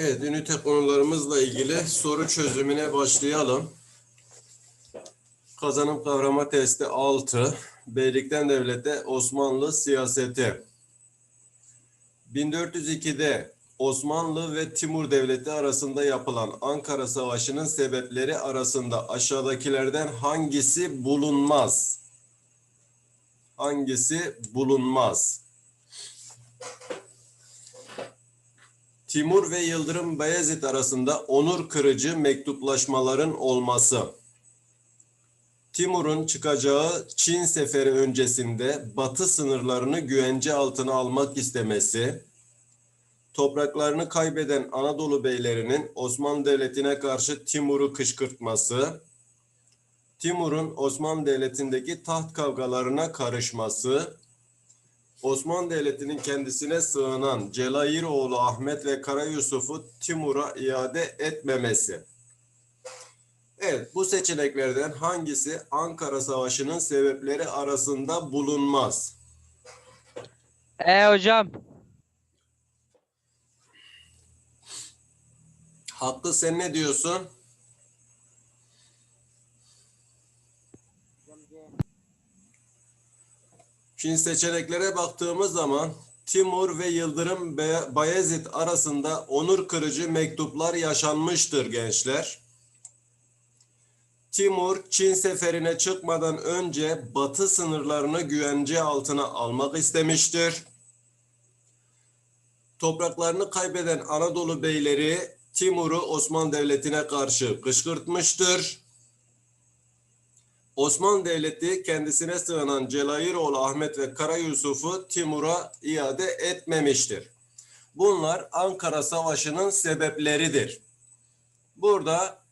Evet, ünite konularımızla ilgili soru çözümüne başlayalım. Kazanım kavrama testi 6. Beylikten devlete Osmanlı siyaseti. 1402'de Osmanlı ve Timur Devleti arasında yapılan Ankara Savaşı'nın sebepleri arasında aşağıdakilerden hangisi bulunmaz? Hangisi bulunmaz? Timur ve Yıldırım Bayezid arasında onur kırıcı mektuplaşmaların olması. Timur'un çıkacağı Çin seferi öncesinde batı sınırlarını güvence altına almak istemesi, topraklarını kaybeden Anadolu beylerinin Osmanlı Devleti'ne karşı Timur'u kışkırtması, Timur'un Osmanlı Devleti'ndeki taht kavgalarına karışması, Osmanlı Devleti'nin kendisine sığınan Celayiroğlu Ahmet ve Kara Yusuf'u Timur'a iade etmemesi. Evet, bu seçeneklerden hangisi Ankara Savaşı'nın sebepleri arasında bulunmaz? E hocam. Hakkı sen ne diyorsun? Şimdi seçeneklere baktığımız zaman Timur ve Yıldırım Bayezid arasında onur kırıcı mektuplar yaşanmıştır gençler. Timur Çin seferine çıkmadan önce batı sınırlarını güvence altına almak istemiştir. Topraklarını kaybeden Anadolu beyleri Timur'u Osmanlı Devleti'ne karşı kışkırtmıştır. Osmanlı Devleti kendisine sığınan Celayiroğlu Ahmet ve Kara Yusuf'u Timur'a iade etmemiştir. Bunlar Ankara Savaşı'nın sebepleridir. Burada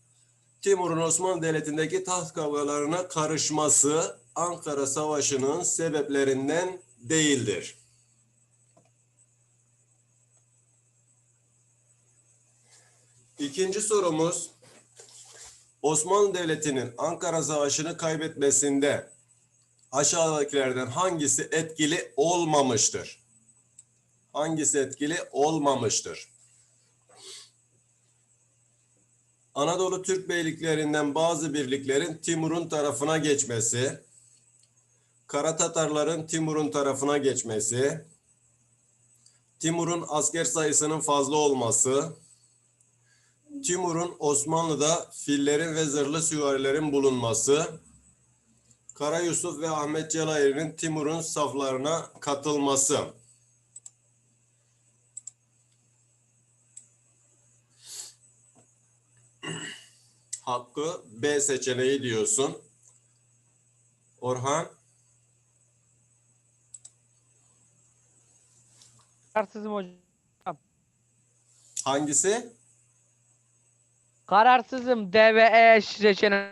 Timur'un Osmanlı Devleti'ndeki taht kavgalarına karışması Ankara Savaşı'nın sebeplerinden değildir. İkinci sorumuz Osmanlı Devleti'nin Ankara Savaşı'nı kaybetmesinde aşağıdakilerden hangisi etkili olmamıştır? Hangisi etkili olmamıştır? Anadolu Türk beyliklerinden bazı birliklerin Timur'un tarafına geçmesi, Kara Tatarların Timur'un tarafına geçmesi, Timur'un asker sayısının fazla olması, Timur'un Osmanlı'da fillerin ve zırhlı süvarilerin bulunması, Kara Yusuf ve Ahmet Celayir'in Timur'un saflarına katılması. Hakkı B seçeneği diyorsun. Orhan Kararsızım hocam. hangisi? Kararsızım D ve E seçeneği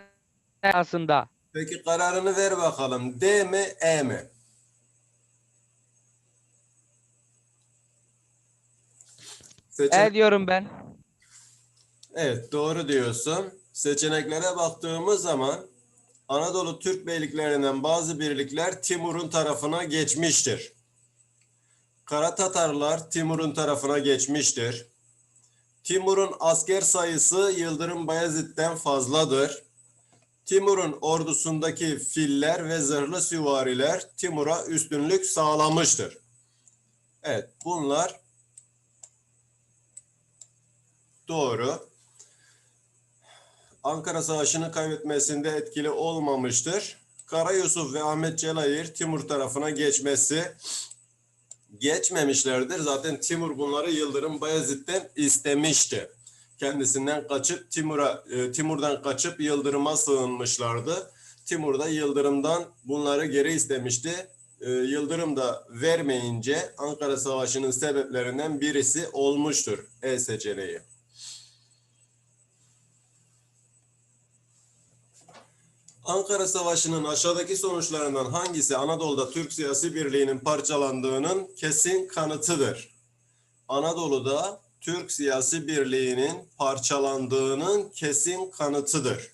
arasında. Peki kararını ver bakalım. D mi E mi? Seçen- E diyorum ben. Evet doğru diyorsun. Seçeneklere baktığımız zaman Anadolu Türk beyliklerinden bazı birlikler Timur'un tarafına geçmiştir. Kara Tatarlar Timur'un tarafına geçmiştir. Timur'un asker sayısı Yıldırım Bayezid'den fazladır. Timur'un ordusundaki filler ve zırhlı süvariler Timur'a üstünlük sağlamıştır. Evet bunlar doğru. Ankara Savaşı'nı kaybetmesinde etkili olmamıştır. Kara Yusuf ve Ahmet Celayir Timur tarafına geçmesi geçmemişlerdir. Zaten Timur bunları Yıldırım Bayezid'den istemişti. Kendisinden kaçıp Timur'a e, Timur'dan kaçıp Yıldırım'a sığınmışlardı. Timur da Yıldırım'dan bunları geri istemişti. E, Yıldırım da vermeyince Ankara Savaşı'nın sebeplerinden birisi olmuştur E seçeneği. Ankara Savaşı'nın aşağıdaki sonuçlarından hangisi Anadolu'da Türk siyasi birliğinin parçalandığının kesin kanıtıdır? Anadolu'da Türk siyasi birliğinin parçalandığının kesin kanıtıdır.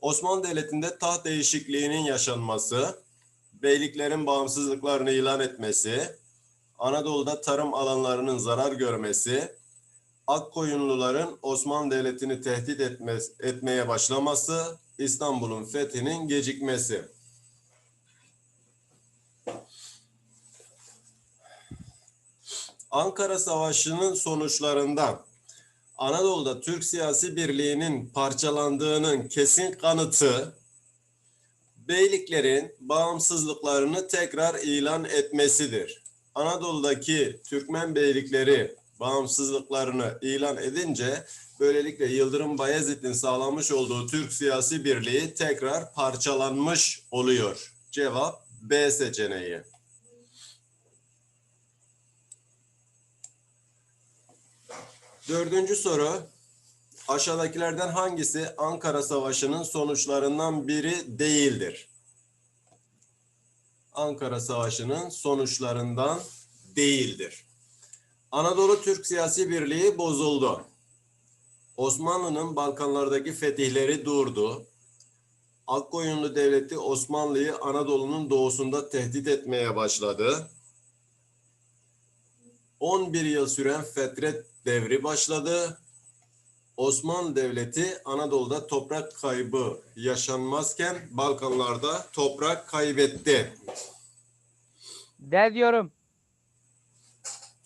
Osmanlı Devleti'nde taht değişikliğinin yaşanması, beyliklerin bağımsızlıklarını ilan etmesi, Anadolu'da tarım alanlarının zarar görmesi, Akkoyunluların Osmanlı Devleti'ni tehdit etme, etmeye başlaması, İstanbul'un fethinin gecikmesi. Ankara Savaşı'nın sonuçlarından Anadolu'da Türk siyasi birliğinin parçalandığının kesin kanıtı beyliklerin bağımsızlıklarını tekrar ilan etmesidir. Anadolu'daki Türkmen beylikleri bağımsızlıklarını ilan edince böylelikle Yıldırım Bayezid'in sağlamış olduğu Türk siyasi birliği tekrar parçalanmış oluyor. Cevap B seçeneği. Dördüncü soru. Aşağıdakilerden hangisi Ankara Savaşı'nın sonuçlarından biri değildir? Ankara Savaşı'nın sonuçlarından değildir. Anadolu Türk siyasi birliği bozuldu. Osmanlı'nın Balkanlardaki fetihleri durdu. Akkoyunlu Devleti Osmanlı'yı Anadolu'nun doğusunda tehdit etmeye başladı. 11 yıl süren fetret devri başladı. Osmanlı Devleti Anadolu'da toprak kaybı yaşanmazken Balkanlarda toprak kaybetti. D diyorum.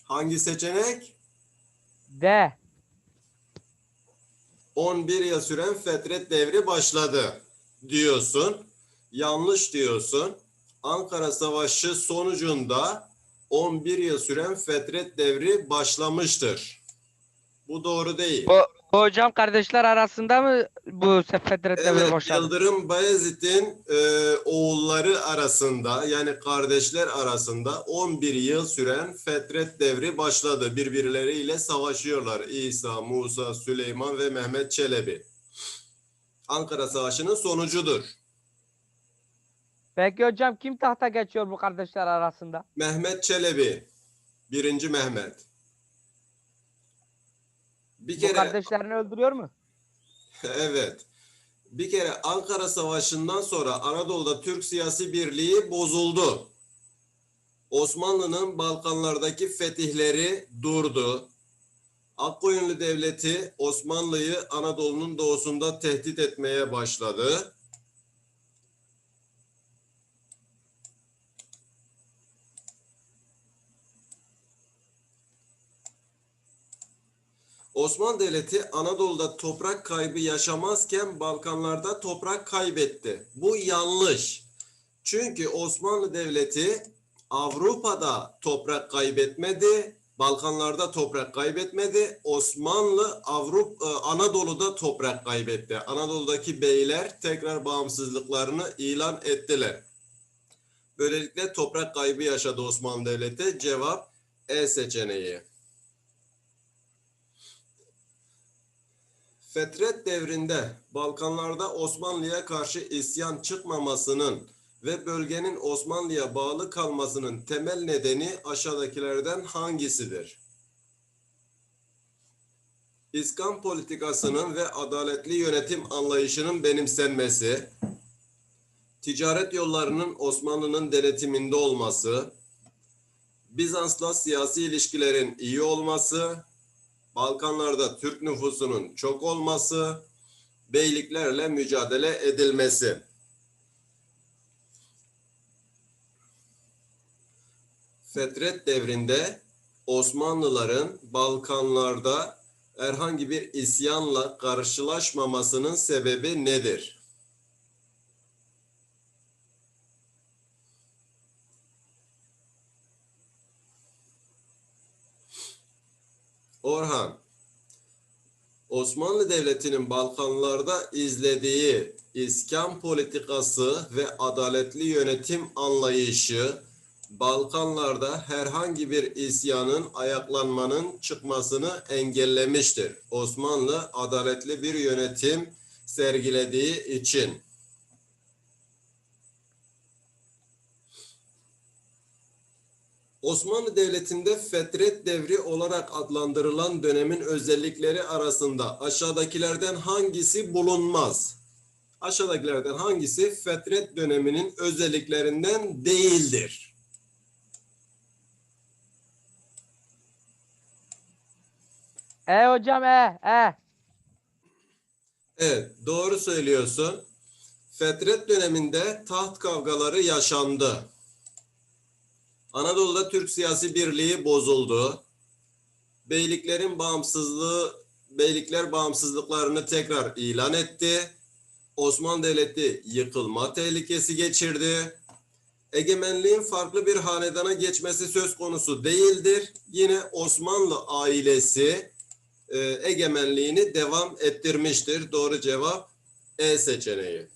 Hangi seçenek? D. 11 yıl süren fetret devri başladı diyorsun. Yanlış diyorsun. Ankara Savaşı sonucunda 11 yıl süren fetret devri başlamıştır. Bu doğru değil. Bu, hocam kardeşler arasında mı bu Fetret devri Evet, başladı? Yıldırım Bayezid'in e, oğulları arasında yani kardeşler arasında 11 yıl süren fetret devri başladı. Birbirleriyle savaşıyorlar. İsa, Musa, Süleyman ve Mehmet Çelebi. Ankara Savaşı'nın sonucudur. Peki hocam kim tahta geçiyor bu kardeşler arasında? Mehmet Çelebi, birinci Mehmet. Bir Bu kere kardeşlerini öldürüyor mu? Evet. Bir kere Ankara Savaşı'ndan sonra Anadolu'da Türk siyasi birliği bozuldu. Osmanlı'nın Balkanlardaki fetihleri durdu. Akkoyunlu Devleti Osmanlı'yı Anadolu'nun doğusunda tehdit etmeye başladı. Osmanlı Devleti Anadolu'da toprak kaybı yaşamazken Balkanlarda toprak kaybetti. Bu yanlış. Çünkü Osmanlı Devleti Avrupa'da toprak kaybetmedi, Balkanlarda toprak kaybetmedi. Osmanlı Avrupa Anadolu'da toprak kaybetti. Anadolu'daki beyler tekrar bağımsızlıklarını ilan ettiler. Böylelikle toprak kaybı yaşadı Osmanlı Devleti. Cevap E seçeneği. Fetret devrinde Balkanlarda Osmanlı'ya karşı isyan çıkmamasının ve bölgenin Osmanlı'ya bağlı kalmasının temel nedeni aşağıdakilerden hangisidir? İskan politikasının ve adaletli yönetim anlayışının benimsenmesi, ticaret yollarının Osmanlı'nın denetiminde olması, Bizans'la siyasi ilişkilerin iyi olması, Balkanlarda Türk nüfusunun çok olması, beyliklerle mücadele edilmesi. Fetret devrinde Osmanlıların Balkanlarda herhangi bir isyanla karşılaşmamasının sebebi nedir? Orhan, Osmanlı Devleti'nin Balkanlarda izlediği iskan politikası ve adaletli yönetim anlayışı Balkanlarda herhangi bir isyanın ayaklanmanın çıkmasını engellemiştir. Osmanlı adaletli bir yönetim sergilediği için. Osmanlı Devleti'nde Fetret Devri olarak adlandırılan dönemin özellikleri arasında aşağıdakilerden hangisi bulunmaz? Aşağıdakilerden hangisi Fetret döneminin özelliklerinden değildir? E hocam e e. Evet, doğru söylüyorsun. Fetret döneminde taht kavgaları yaşandı. Anadolu'da Türk siyasi birliği bozuldu. Beyliklerin bağımsızlığı, beylikler bağımsızlıklarını tekrar ilan etti. Osmanlı Devleti yıkılma tehlikesi geçirdi. Egemenliğin farklı bir hanedana geçmesi söz konusu değildir. Yine Osmanlı ailesi e, egemenliğini devam ettirmiştir. Doğru cevap E seçeneği.